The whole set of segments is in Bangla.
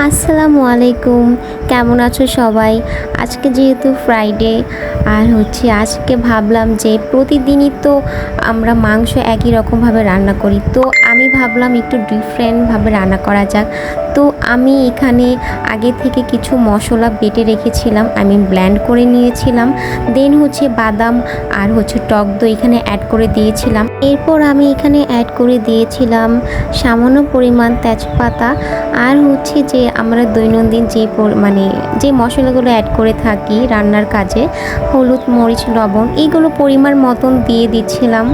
আসসালামু আলাইকুম। কেমন আছো সবাই? আজকে যেহেতু ফ্রাইডে আর হচ্ছে আজকে ভাবলাম যে প্রতিদিনই তো আমরা মাংস একই রকমভাবে রান্না করি। তো আমি ভাবলাম একটু ডিফারেন্টভাবে রান্না করা যাক। তো আমি এখানে আগে থেকে কিছু মশলা বেটে রেখেছিলাম আমি ব্ল্যান্ড করে নিয়েছিলাম। দেন হচ্ছে বাদাম আর হচ্ছে টক দই এখানে অ্যাড করে দিয়েছিলাম। এরপর আমি এখানে অ্যাড করে দিয়েছিলাম সামান্য পরিমাণ তেজপাতা আর হচ্ছে যে আমরা দৈনন্দিন যে মানে যে মশলাগুলো অ্যাড করে থাকি রান্নার কাজে, হলুদ, মরিচ, লবণ, এইগুলো পরিমাণ মতন দিয়ে দিচ্ছিলাম।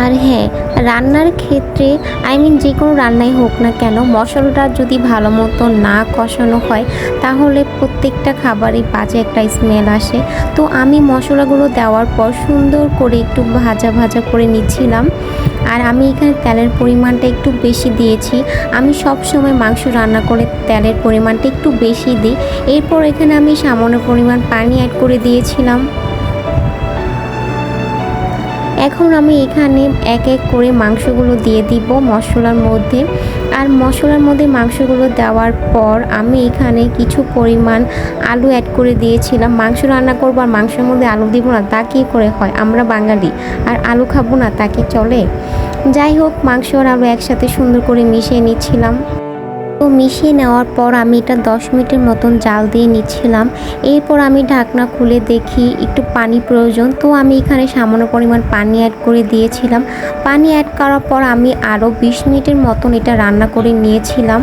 আর হ্যাঁ রান্নার ক্ষেত্রে আই মিন যে কোনো রান্নাই হোক না কেন, মশলাটা যদি ভালো মতো না কষানো হয়, তাহলে প্রত্যেকটা খাবারই বাজে একটা স্মেল আসে। তো আমি মশলাগুলো দেওয়ার পর সুন্দর করে একটু ভাজা ভাজা করে নিচ্ছিলাম। আর আমি এখানে তেলের পরিমাণটা একটু বেশি দিয়েছি। আমি সব সময় মাংস রান্না করে তেলের পরিমাণটা একটু বেশি দিই। এরপর এখানে আমি সামান্য পরিমাণ পানি অ্যাড করে দিয়েছিলাম। এখন আমি এখানে এক এক করে মাংসগুলো দিয়ে দিব মশলার মধ্যে। আর মশলার মধ্যে মাংসগুলো দেওয়ার পর আমি এখানে কিছু পরিমাণ আলু অ্যাড করে দিয়েছিলাম। মাংস রান্না করব আর মাংসের মধ্যে আলু দিব না, তা কী করে হয়? আমরা বাঙালি, আর আলু খাব না, তা কি চলে? যাই হোক, মাংস আর আলু একসাথে সুন্দর করে মিশিয়ে নিচ্ছিলাম। তো মিশিয়ে নেওয়ার পর আমি এটা দশ মিনিটের মতন জাল দিয়ে নিচ্ছিলাম। এরপর আমি ঢাকনা খুলে দেখি একটু পানি প্রয়োজন, তো আমি এখানে সামান্য পরিমাণ পানি অ্যাড করে দিয়েছিলাম। পানি অ্যাড করার পর আমি আরও বিশ মিনিটের মতন এটা রান্না করে নিয়েছিলাম।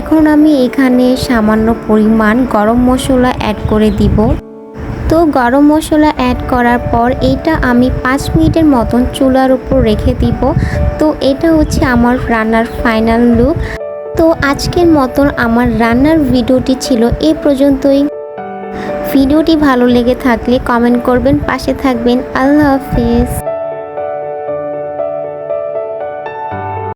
এখন আমি এখানে সামান্য পরিমাণ গরম মশলা অ্যাড করে দিব। তো গরম মশলা অ্যাড করার পর এটা আমি পাঁচ মিনিটের মতন চুলার উপর রেখে দিব। তো এটা হচ্ছে আমার রান্নার ফাইনাল লুক তো আজকের মতন আমার রান্নার ভিডিওটি ছিল এ পর্যন্তই। ভিডিওটি ভালো লেগে থাকলে কমেন্ট করবেন, পাশে থাকবেন। আল্লাহ হাফিজ।